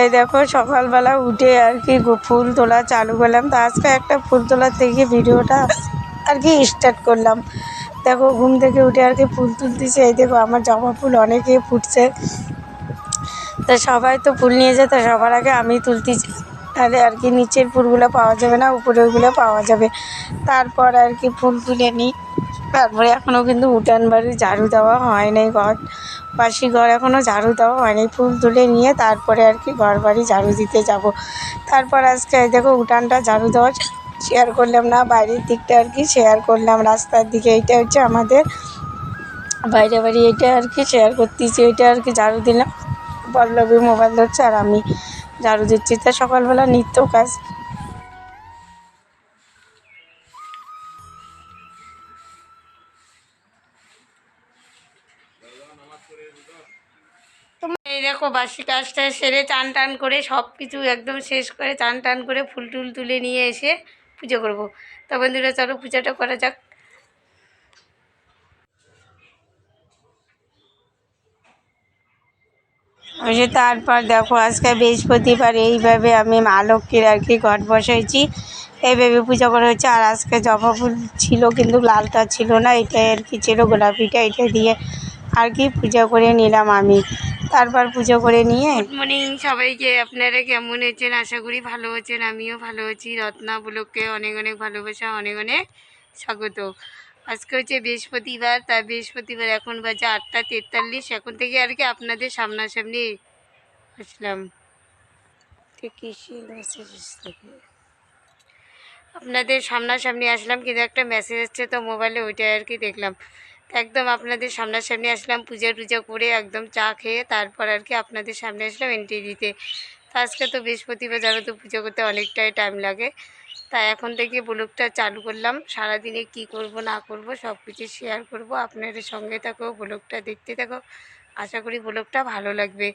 এই দেখো, সকালবেলা উঠে আর কি ফুল তোলা চালু করলাম। তো আজকে একটা ফুল তোলার থেকে ভিডিওটা আর কি স্টার্ট করলাম। দেখো, ঘুম থেকে উঠে আর কি ফুল তুলতেছে। এই দেখো, আমার জবা ফুল অনেকেই ফুটছে। তা সবাই তো ফুল নিয়ে যেত সবার আগে আমি তুলতেছি। তাহলে আর কি নিচের ফুলগুলো পাওয়া যাবে না, উপরে ওইগুলো পাওয়া যাবে। তারপর আর কি ফুল তুলে নিই। তারপরে এখনও কিন্তু উঠান বাড়ি ঝাড়ু দেওয়া হয় নাই ঘর। বাসি ঘর এখনও ঝাড়ু দেওয়া হয়নি। ফুল তুলে নিয়ে তারপরে আর কি ঘর বাড়ি ঝাড়ু দিতে যাব। তারপর আজকে দেখো উঠানটা ঝাড়ু দেওয়া শেয়ার করলাম না, বাইরের দিকটা আর কি শেয়ার করলাম। রাস্তার দিকে এইটা হচ্ছে আমাদের বাইরে বাড়ি এটা আর কি শেয়ার করতেছি এটা আর কি ঝাড়ু দিলাম। পল্লবী মোবাইল ধরছে আর আমি ঝাড়ু দিচ্ছি। তা সকালবেলা নিত্য কাজ এই দেখো বাসি কাজটা সেরে চান টান করে সব কিছু একদম শেষ করে চান টান করে ফুল টুল তুলে নিয়ে এসে পুজো করব। তা বন্ধুরা, চলো পূজাটা করা যাক। ওই যে তারপর দেখো, আজকে বৃহস্পতিবার, এইভাবে আমি মা লক্ষ্মীর আর কি ঘট বসাইছি। এইভাবে পুজো করা হচ্ছে। আর আজকে জবা ফুল ছিল, কিন্তু লালটা ছিল না। এটাই আর কি ছিল, গোলাপিটা এটা দিয়ে আর কি পুজো করে নিলাম আমি। তারপর পুজো করে নিয়ে গুড মর্নিং সবাইকে। আপনারা কেমন আছেন? আশা করি ভালো আছেন। আমিও ভালো আছি। রত্না ব্লককে অনেক অনেক ভালোবাসা অনেক অনেক স্বাগত। আজকে হচ্ছে বৃহস্পতিবার। তা বৃহস্পতিবার এখন বাজে আটটা তেতাল্লিশ। এখন থেকে আর কি আপনাদের সামনাসামনি আসলাম। কৃষি মেসেজ থেকে। আপনাদের সামনাসামনি আসলাম। কিন্তু একটা মেসেজ এসছে তো মোবাইলে ওইটাই আর কি দেখলাম। একদম আপনাদের সামনাসামনি আসলাম, পূজা টুজা করে একদম চা খেয়ে তারপর আর কি আপনাদের সামনে আসলাম এন্ট্রি দিতে। তো আজকে তো বৃহস্পতিবার যারা তো পুজো করতে অনেকটাই টাইম লাগে। তাই এখন থেকে ব্লগটা চালু করলাম। সারাদিনে কি করব, না করব সব কিছু শেয়ার করব। আপনাদের সঙ্গে থাকো, ব্লগটা দেখতে থাকো। আশা করি ব্লগটা ভালো লাগবে।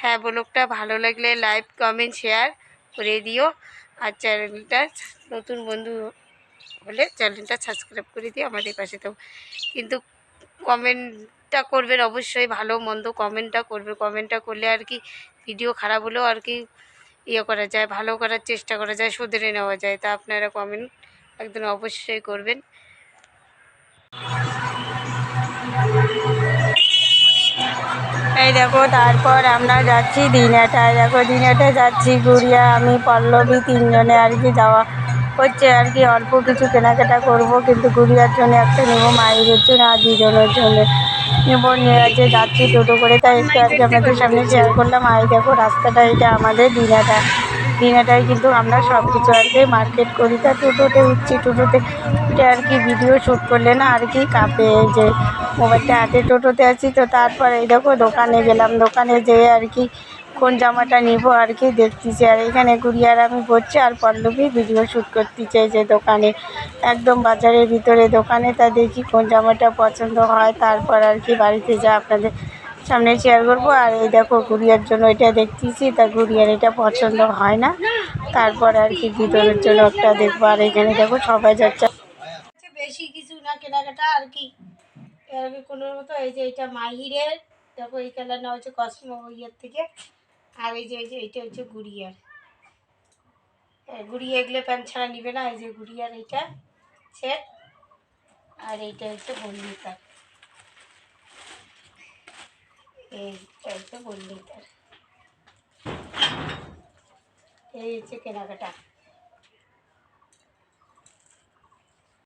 হ্যাঁ ব্লগটা ভালো লাগলে লাইক কমেন্ট শেয়ার করে দিও। আর চ্যানেলটা নতুন বন্ধু হলে চ্যানেলটা সাবস্ক্রাইব করে দিও আমাদের পাশে তো কিন্তু কমেন্টটা করবেন, অবশ্যই ভালো, মন্দ কমেন্টটা করবে। কমেন্টটা করলে আর কি ভিডিও খারাপ হলেও আর কি ইয়ে করা যায়, ভালো করার চেষ্টা করা যায়, শুধরে নেওয়া যায়। তা আপনারা কমেন্ট একদম অবশ্যই করবেন। এই দেখো, তারপর আমরা যাচ্ছি দিনাটায় দেখো দিনাটায় যাচ্ছি, গুড়িয়া, আমি, পল্লবী তিনজনে আর কি যাওয়া হচ্ছে আর কি, অল্প কিছু কেনাকাটা করব, কিন্তু গুড়িয়ার জন্য একটা নেব, মায়ের জন্য আর দুজনের জন্য নেব, নিয়ে আছে, যাচ্ছি টোটো করে। তাই একটু আর কি আপনাদের সামনে শেয়ার করলাম। আর দেখো, রাস্তাটা এটা আমাদের দিনাটা। দিনাটায় কিন্তু আমরা সব কিছু আর কি মার্কেট করি। তা টোটোতে উঠছি, টোটোতে উঠে আর কি ভিডিও শ্যুট করলে না আর কি কাঁপে যে মোবাইলটা হাতে টোটোতে আছি। তো তারপর এই দেখো, দোকানে গেলাম। দোকানে যেয়ে আর কি কোন জামাটা নিব আর কি দেখতেছি। আর এখানে গুড়িয়ার আমি বসছি আর পল্লবী ভিডিও শ্যুট করতে চাই যে দোকানে। একদম বাজারের ভিতরে দোকানে, তা দেখি কোন জামাটা পছন্দ হয়। তারপর আর কি বাড়িতে যা আপনাদের সামনে শেয়ার করব। আর এই দেখো গুড়িয়ার জন্য এটা দেখতেছি, তা গুড়িয়ার এটা পছন্দ হয় না। তারপর আর কি ভিতরের জন্য একটা দেখব। আর এখানে দেখো সবাই যাচ্ছে। বেশি কিছু না কেনাকাটা আর কি। কোনো মতো এই যে এটা মাহিরের, দেখো এই কালার না হচ্ছে কসমো ইয়ের থেকে। আর এই যে এই যে এটা হচ্ছে গুড়িয়ার। হ্যাঁ, গুড়িয়া এগুলো প্যান্ট ছাড়া নিবে না এই যে গুড়িয়ার এইটা সেট। আর এইটা হচ্ছে বন্দিতার এইটা হচ্ছে বন্দিতার এই হচ্ছে কেনাকাটা।